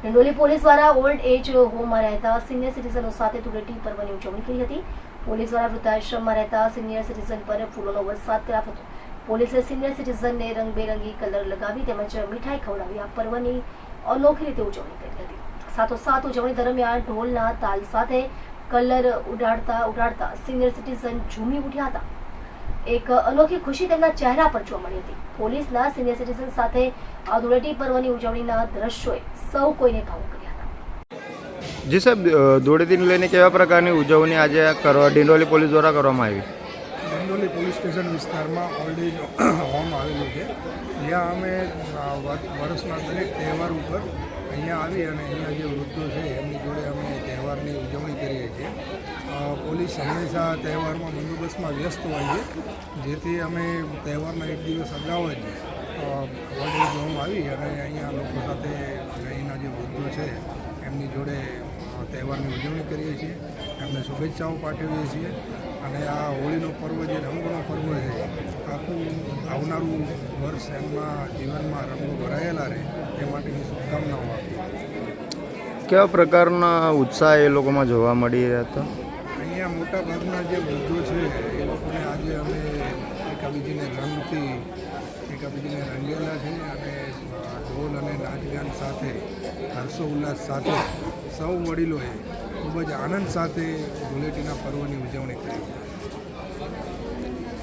Dindoli police દ્વારા old age હોમમાં રહેતા સિનિયર સિટીઝનો સાથે ધૂળેટી પર્વની ઉજવણી કરી હતી. પોલીસ દ્વારા વૃદ્ધાશ્રમમાં રહેતા સિનિયર સિટીઝન પર ફૂલોનો વરસાદ કરાવ્યો હતો. પોલીસે સિનિયર સિટીઝનને રંગબેરંગી કલર લગાવી તેમજ મીઠાઈ ખવડાવી આ પર્વની અનોખી રીતે ઉજવણી કરી હતી. સાથોસાથ ઉજવણી દરમિયાન ઢોલના તાલ સાથે કલર ઉડાડતા ઉડાડતા સિનિયર સિટીઝન ઝૂમી ઉઠ્યા હતા. એક અનોખી ખુશી તેમના ચહેરા પર જોવા મળી હતી. પોલીસના સિનિયર સિટીઝન સાથે આ ધૂળેટી પર્વની ઉજવણીના દ્રશ્યોએ સૌ કોઈને ભાવુક કર્યા હતા. જી સાહેબ ધૂળેટીને લઈને કેવા પ્રકારની ઉજવણી આજે કરવા ડિંડોલી પોલીસ દ્વારા કરવામાં આવી? ડિંડોલી પોલીસ સ્ટેશન વિસ્તારમાં ઓલ્ડ એજ હોમ આવેલું છે. જ્યાં અમે વર્ષના દરેક તહેવાર ઉપર અહીંયા આવી અને અહીંયા જે વૃદ્ધો છે એમની જોડે અમે તહેવારની ઉજવણી કરીએ છીએ. પોલીસ હંમેશા તહેવારમાં બંદોબસ્તમાં વ્યસ્ત હોય છે, જેથી અમે તહેવારના એક દિવસ અગાઉ જ વડે ઓલ્ડ આવી અને અહીંયા લોકો સાથે અહીંના જે વૃદ્ધો છે, એમની જોડે તહેવારની ઉજવણી કરીએ છીએ. એમને શુભેચ્છાઓ પાઠવીએ છીએ અને આ હોળીનો પર્વ જે રંગોનો પર્વ છે, આખું આવનારું વર્ષ એમના જીવનમાં રંગો ભરાયેલા રહે તે માટેની શુભકામનાઓ આપીએ કેવા પ્રકારના ઉત્સાહ એ લોકોમાં જોવા મળી રહ્યા હતા? અહીંયા મોટા ભાગના જે વૃદ્ધો છે, એ લોકોને આજે અમે એકાબીજીને રંગથી એકાબીજીને રંગેલા છે અને ઢોલ અને નાચગાન સાથે, હર્ષો ઉલ્લાસ સાથે સૌ વડીલોએ ખૂબ જ આનંદ સાથે ધૂળેટીના પર્વની ઉજવણી કરી. છે